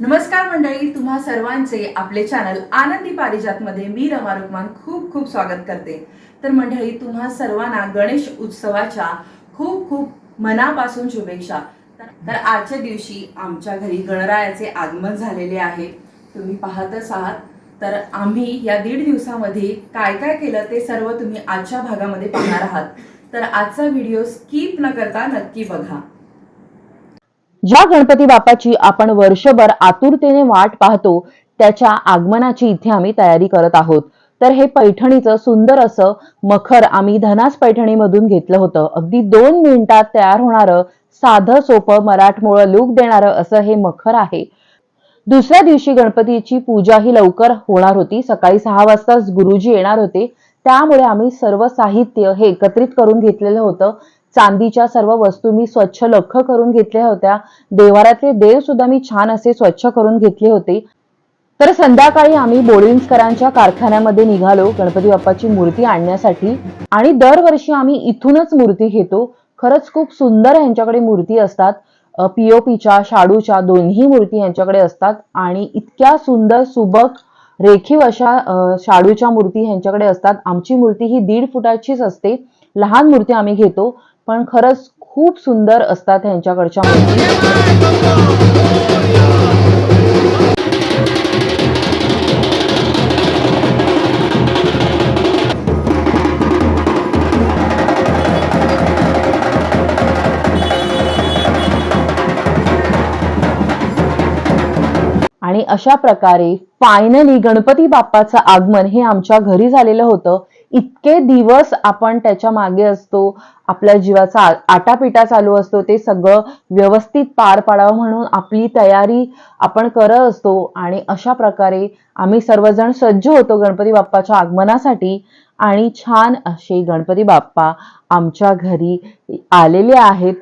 नमस्कार मंडळी तुम्हा सर्वांचे आपले चॅनल आनंदी पारिजात मध्ये मी रमा रुक्मान खूप खूप स्वागत करते. तर मंडळी तुम्हा सर्वांना गणेश उत्सवाच्या खूप खूप मनापासून शुभेच्छा. तर- तर आजच्या दिवशी आमच्या घरी गणरायाचे आगमन झालेले आहे. तुम्ही पाहतच आहात. तर आम्ही या दीड दिवसामध्ये काय काय केलं ते सर्व तुम्ही आजच्या भागामध्ये पाहणार आहात. तर आजचा व्हिडिओ स्किप न करता नक्की बघा. ज्या गणपती बापाची आपण वर्षभर आतुरतेने वाट पाहतो त्याच्या आगमनाची इथे आम्ही तयारी करत आहोत. तर हे पैठणीचं सुंदर असं मखर आम्ही धनास पैठणीमधून घेतलं होतं. अगदी दोन मिनिटात तयार होणारं साधं सोपं मराठमोळं लूक देणारं असं हे मखर आहे. दुसऱ्या दिवशी गणपतीची पूजा ही लवकर होणार होती. सकाळी सहा वाजताच गुरुजी येणार होते. त्यामुळे आम्ही सर्व साहित्य हे एकत्रित करून घेतलेलं होतं. चांदीच्या सर्व वस्तू मी स्वच्छ लख करून घेतल्या होत्या. देवारातले देव सुद्धा मी छान असे स्वच्छ करून घेतले होते. तर संध्याकाळी आम्ही बोरिंगकरांच्या कारखान्यामध्ये निघालो गणपती बाप्पाची मूर्ती आणण्यासाठी. आणि दरवर्षी आम्ही इथूनच मूर्ती घेतो. खरंच खूप सुंदर यांच्याकडे मूर्ती असतात. पीओपीच्या शाडूच्या दोन्ही मूर्ती यांच्याकडे असतात. आणि इतक्या सुंदर सुबक रेखीव अशा शाडूच्या मूर्ती ह्यांच्याकडे असतात. आमची मूर्ती ही दीड फुटाचीच असते. लहान मूर्ती आम्ही घेतो. पण खरंच खूप सुंदर असतात ह्यांच्याकडच्या आणि अशा प्रकारे फायनली गणपती बाप्पाचं आगमन हे आमच्या घरी झालेलं होतं. इतके दिवस आपण त्याच्यामागे असतो आपल्या जीवाचा आटापिटा चालू असतो ते सगळं व्यवस्थित पार पाडावं म्हणून आपली तयारी आपण करत असतो. आणि अशा प्रकारे आम्ही सर्वजण सज्ज होतो गणपती बाप्पाच्या आगमनासाठी. आणि छान असे गणपती बाप्पा आमच्या घरी आलेले आहेत.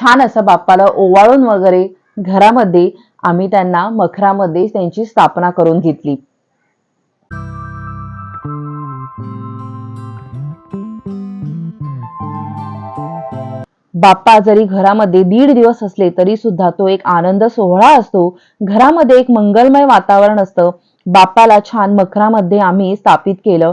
छान असं बाप्पाला ओवाळून वगैरे घरामध्ये आम्ही त्यांना मखरामध्ये त्यांची स्थापना करून घेतली. बाप्पा जरी घरामध्ये दीड दिवस असले तरी सुद्धा तो एक आनंद सोहळा असतो. घरामध्ये एक मंगलमय वातावरण असतं. बाप्पाला छान मखरामध्ये आम्ही स्थापित केलं.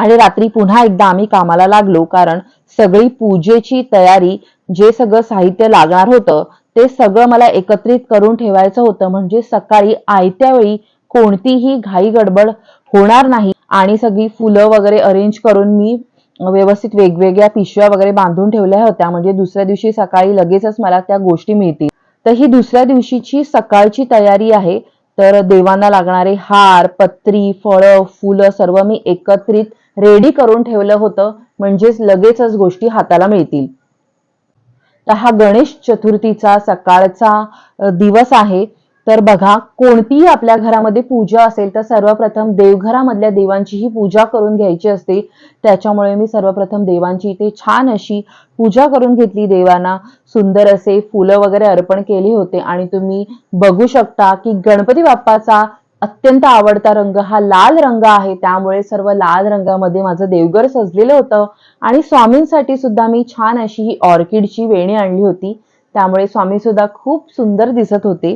आणि रात्री पुन्हा एकदा आम्ही कामाला लागलो कारण सगळी पूजेची तयारी जे सगळं साहित्य लागणार होतं ते सगळं मला एकत्रित करून ठेवायचं होतं. म्हणजे सकाळी आयत्या वेळी कोणतीही घाई गडबड होणार नाही. आणि सगळी फुलं वगैरे अरेंज करून मी व्यवस्थित वेगवेगळ्या पिशव्या वगैरे बांधून ठेवल्या होत्या. म्हणजे दुसऱ्या दिवशी सकाळी लगेचच मला त्या गोष्टी मिळतील. तर ही दुसऱ्या दिवशीची सकाळची तयारी आहे. तर देवांना लागणारे हार पत्री फळं फुलं सर्व मी एकत्रित रेडी करून ठेवलं होतं म्हणजेच लगेचच गोष्टी हाताला मिळतील. तर हा गणेश चतुर्थीचा सकाळचा दिवस आहे. तर बघा कोणतीही आपल्या घरामध्ये पूजा असेल तर सर्वप्रथम देवघरामधल्या देवांची ही पूजा करून घ्यायची असते. त्याच्यामुळे मी सर्वप्रथम देवांची इथे छान अशी पूजा करून घेतली. देवांना सुंदर असे फुलं वगैरे अर्पण केले होते. आणि तुम्ही बघू शकता की गणपती बाप्पाचा अत्यंत आवडता रंग. हा लाल रंग आहे. त्यामुळे सर्व लाल रंगामध्ये माझं देवघर सजलेलं होतं. आणि स्वामींसाठी सुद्धा मी छान अशी ही ऑर्किडची वेणी आणली होती. त्यामुळे स्वामी सुद्धा खूप सुंदर दिसत होते.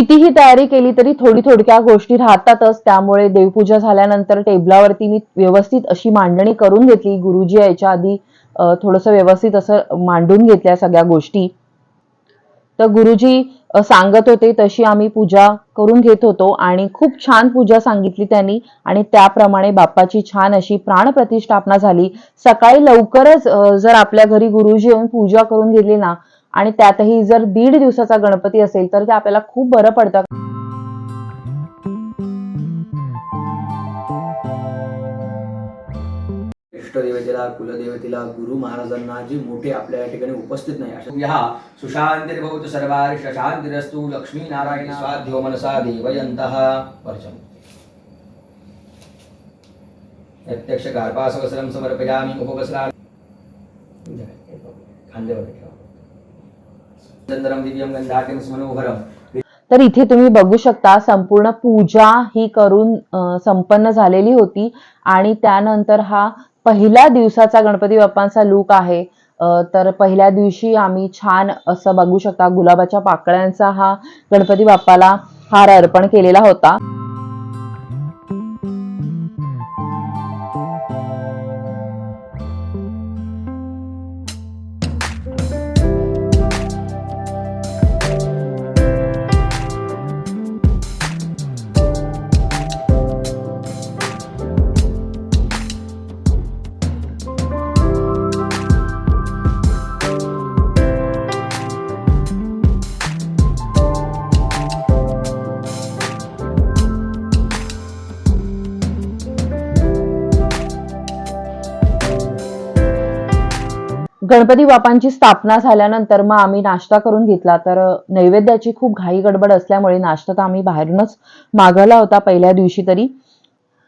कितीही तयारी केली तरी थोडी थोडक्या गोष्टी राहतातच. त्यामुळे देवपूजा झाल्यानंतर टेबलावरती मी व्यवस्थित अशी मांडणी करून घेतली. गुरुजी यायच्या आधी थोडस व्यवस्थित असं मांडून घेतल्या सगळ्या गोष्टी. तर गुरुजी सांगत होते तशी आम्ही पूजा करून घेत होतो आणि खूप छान पूजा सांगितली त्यांनी आणि त्याप्रमाणे बाप्पाची छान अशी प्राणप्रतिष्ठापना झाली. सकाळी लवकरच जर आपल्या घरी गुरुजी येऊन पूजा करून घेतली ना आणि त्यातही जर दीड दिवसाचा गणपती असेल तर ते आपल्याला खूप बरं पडतं. इष्टदेवतेला कुलदेवतेला गुरु महाराजांना जे मोठे आपल्या या ठिकाणी उपस्थित नाही अशा या सुशांतिर्भवत सर्वार शशांतिरस्तु लक्ष्मी नारायण स्वाध्यो मनसा देवयंत वर्चम। प्रत्यक्ष गार्पासवसरम समर्पयामी उपवसरा खांद्यावर ठेवा तर इथे तुम्ही बघू शकता संपूर्ण पूजा ही करून संपन्न झालेली होती. आणि त्यानंतर हा पहिल्या दिवसाचा गणपती बाप्पांचा लूक आहे. तर पहिल्या दिवशी आम्ही छान असं बघू शकता गुलाबाच्या पाकळ्यांचा हा गणपती बाप्पाला हार अर्पण केलेला होता. गणपती बाप्पांची स्थापना झाल्यानंतर मग आम्ही नाश्ता करून घेतला. तर नैवेद्याची खूप घाई गडबड असल्यामुळे नाश्ता तर आम्ही बाहेरूनच मागवला होता पहिल्या दिवशी तरी.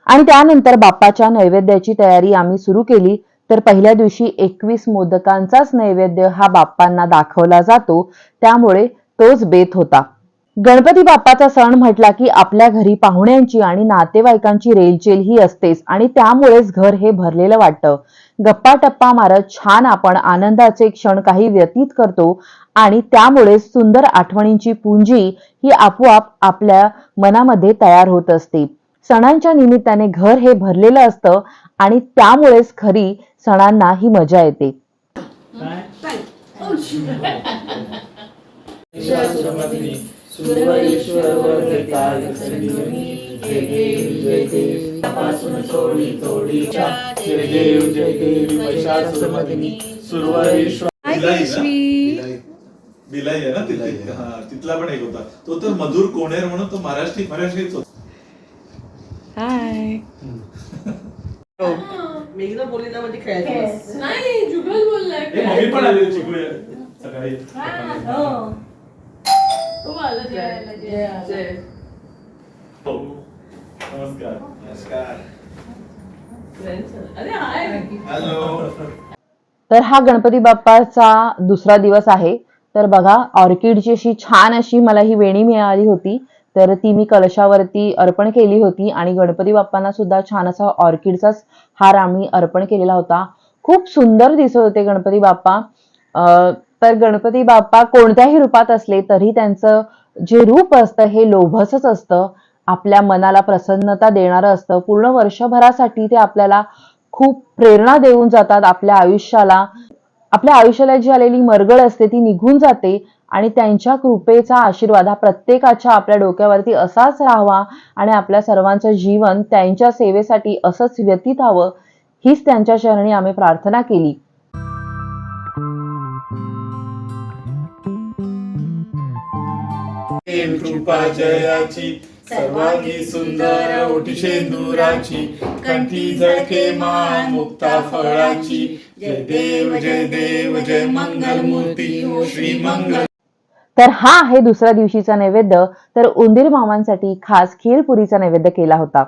आणि त्यानंतर बाप्पाच्या नैवेद्याची तयारी आम्ही सुरू केली. तर पहिल्या दिवशी एकवीस मोदकांचाच नैवेद्य हा बाप्पांना दाखवला जातो. त्यामुळे तोच बेत होता. गणपती बाप्पाचा सण म्हटला की आपल्या घरी पाहुण्यांची आणि नातेवाईकांची रेलचेल ही असतेच आणि त्यामुळेच घर हे भरलेलं वाटतं. गप्पा टप्पा मारत छान आपण आनंदाचे क्षण काही व्यतीत करतो आणि त्यामुळे सुंदर आठवणींची पुंजी ही आपोआप आपल्या मनामध्ये तयार होत असते. सणांच्या निमित्ताने घर हे भरलेलं असतं आणि त्यामुळेच खरी सणांना ही मजा येते. जय देव जय देवी महिषासुरमर्दिनी सुरवारेश्वर बिलाई आहे ना तिथे हा तिथला पण एक होता तो तर मधुर कोणेर म्हणून तो महाराष्ट्री मराठीच होता हाय मेघना बोलली ना म्हणजे खेळायचं नाही जुगल बोललाय मम्मी पण आली चिकू सकाळी हो. नमस्कार. नमस्कार. अरे हाय. हॅलो. तर हा गणपती बाप्पाचा दुसरा दिवस आहे. तर बघा ऑर्किडची अशी छान अशी मला ही वेणी मिळाली होती. तर ती मी कलशावरती अर्पण केली होती आणि गणपती बाप्पांना सुद्धा छान असा ऑर्किडचाच हार आम्ही अर्पण केलेला होता. खूप सुंदर दिसत होते गणपती बाप्पा. अं, तर गणपती बाप्पा कोणत्याही रूपात असले तरी त्यांचं जे रूप असतं हे लोभसच असतं. आपल्या मनाला प्रसन्नता देणारं असतं. पूर्ण वर्षभरासाठी ते आपल्याला खूप प्रेरणा देऊन जातात आपल्या आयुष्याला. आपल्या आयुष्याला जी आलेली मरगळ असते ती निघून जाते आणि त्यांच्या कृपेचा आशीर्वाद हा प्रत्येकाच्या आपल्या डोक्यावरती असाच राहावा आणि आपल्या सर्वांचं जीवन त्यांच्या सेवेसाठी असंच व्यतीत हवं हीच त्यांच्या चरणी आम्ही प्रार्थना केली. कृपा जयाची सर्वांगी सुंदर ओटी शेंदुराची कंठी झळके मान मुक्ता फळाची. जय देव जय देव जय मंगल मूर्ती हो श्री मंगल. तर हा आहे दुसऱ्या दिवशीचा नैवेद्य. तर उंदीर मामांसाठी खास खीरपुरीचा नैवेद्य केला होता.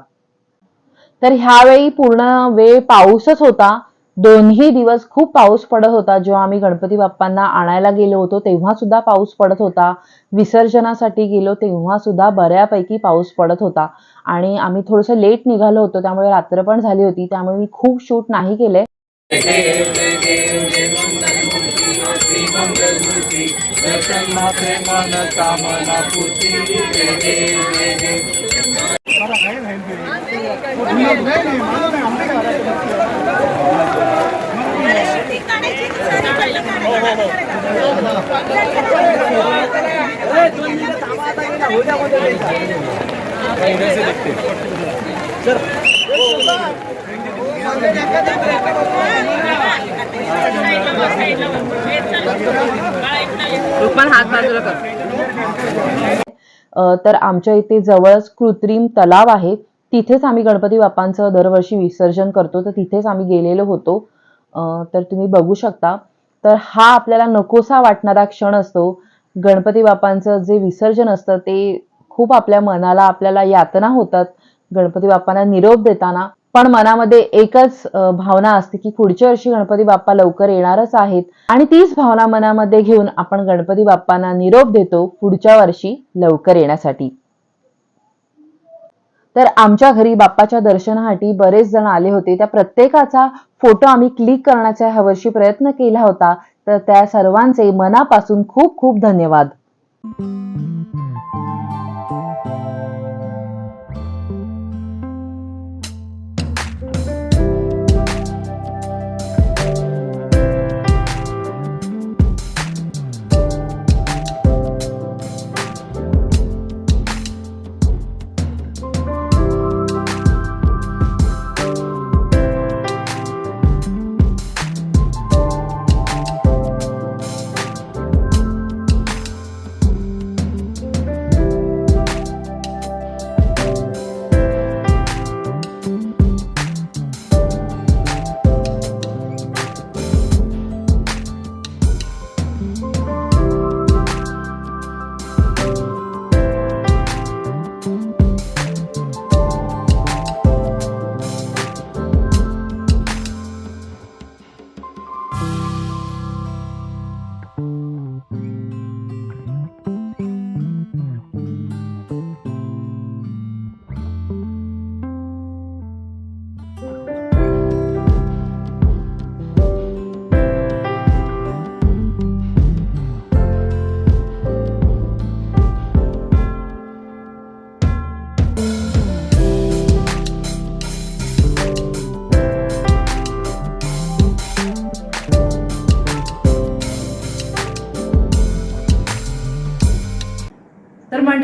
तर ह्यावेळी पूर्ण वेळ पाऊसच होता. दोन्ही दिवस खूप पाऊस पडत होता. जेव्हा आम्ही गणपती बाप्पांना आणायला गेलो होतो तेव्हा सुद्धा पाऊस पडत होता. विसर्जनासाठी गेलो तेव्हा सुद्धा बऱ्यापैकी पाऊस पडत होता. आणि आम्ही थोडंसं लेट निघालो होतो त्यामुळे रात्र पण झाली होती. त्यामुळे मी खूप शूट नाही केले. हात बाजूला कर. तर आमच्या इथे जवळच कृत्रिम तलाव आहे. तिथेच आम्ही गणपती बाप्पांचं दरवर्षी विसर्जन करतो. तर तिथेच आम्ही गेलेलो होतो. तर तुम्ही बघू शकता. तर हा आपल्याला नकोसा वाटणारा क्षण असतो. गणपती बाप्पांचं जे विसर्जन असतं ते खूप आपल्या मनाला आपल्याला यातना होतात. गणपती बाप्पांना निरोप देताना. पण मनामध्ये एकच भावना असते की पुढच्या वर्षी गणपती बाप्पा लवकर येणारच आहेत. आणि तीच भावना मनामध्ये घेऊन आपण गणपती बाप्पांना निरोप देतो पुढच्या वर्षी लवकर येण्यासाठी. तर आमच्या घरी बाप्पाच्या दर्शनासाठी बरेच जण आले होते. त्या प्रत्येकाचा फोटो आम्ही क्लिक करण्याचा ह्या वर्षी प्रयत्न केला होता. तर त्या सर्वांचे मनापासून खूप खूप धन्यवाद.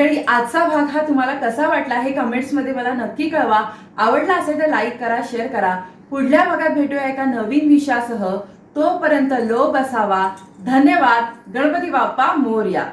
मंडळी आजचा भाग हा तुम्हाला कसा वाटला हे कमेंट्समध्ये मला नक्की कळवा. आवडला असेल तर लाईक करा शेअर करा. पुढल्या भागात भेटूया एका नवीन विषयासह. तोपर्यंत लोभ असावा धन्यवाद. गणपती बाप्पा मोर्या.